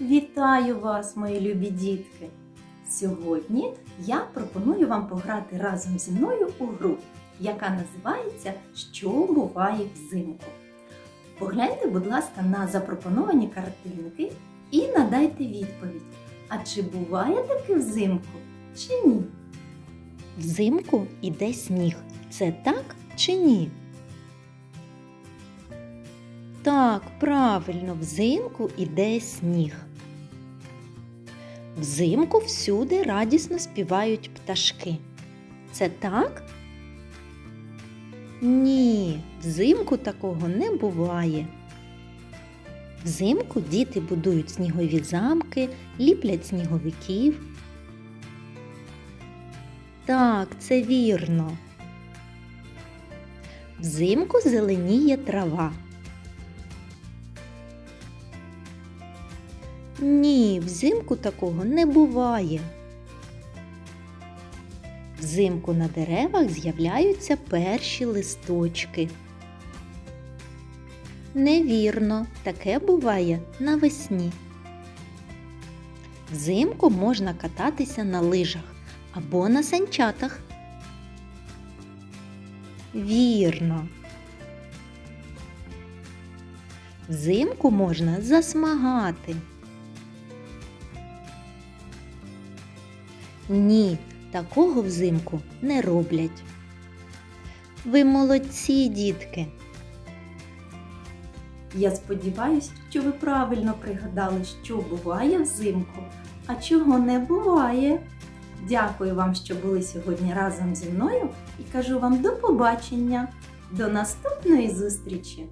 Вітаю вас, мої любі дітки! Сьогодні я пропоную вам пограти разом зі мною у гру, яка називається Що буває взимку. Погляньте, будь ласка, на запропоновані картинки і надайте відповідь. А чи буває таке взимку, чи ні? Взимку іде сніг. Це так чи ні? Так, правильно, взимку іде сніг. Взимку всюди радісно співають пташки. Це так? Ні, взимку такого не буває. Взимку діти будують снігові замки, ліплять сніговиків. Так, це вірно. Взимку зеленіє трава. Ні, взимку такого не буває. Взимку на деревах з'являються перші листочки. Невірно, таке буває навесні. Взимку можна кататися на лижах або на санчатах. Вірно. Взимку можна засмагати. Ні, такого взимку не роблять. Ви молодці, дітки. Я сподіваюся, що ви правильно пригадали, що буває взимку, а чого не буває. Дякую вам, що були сьогодні разом зі мною і кажу вам до побачення, до наступної зустрічі!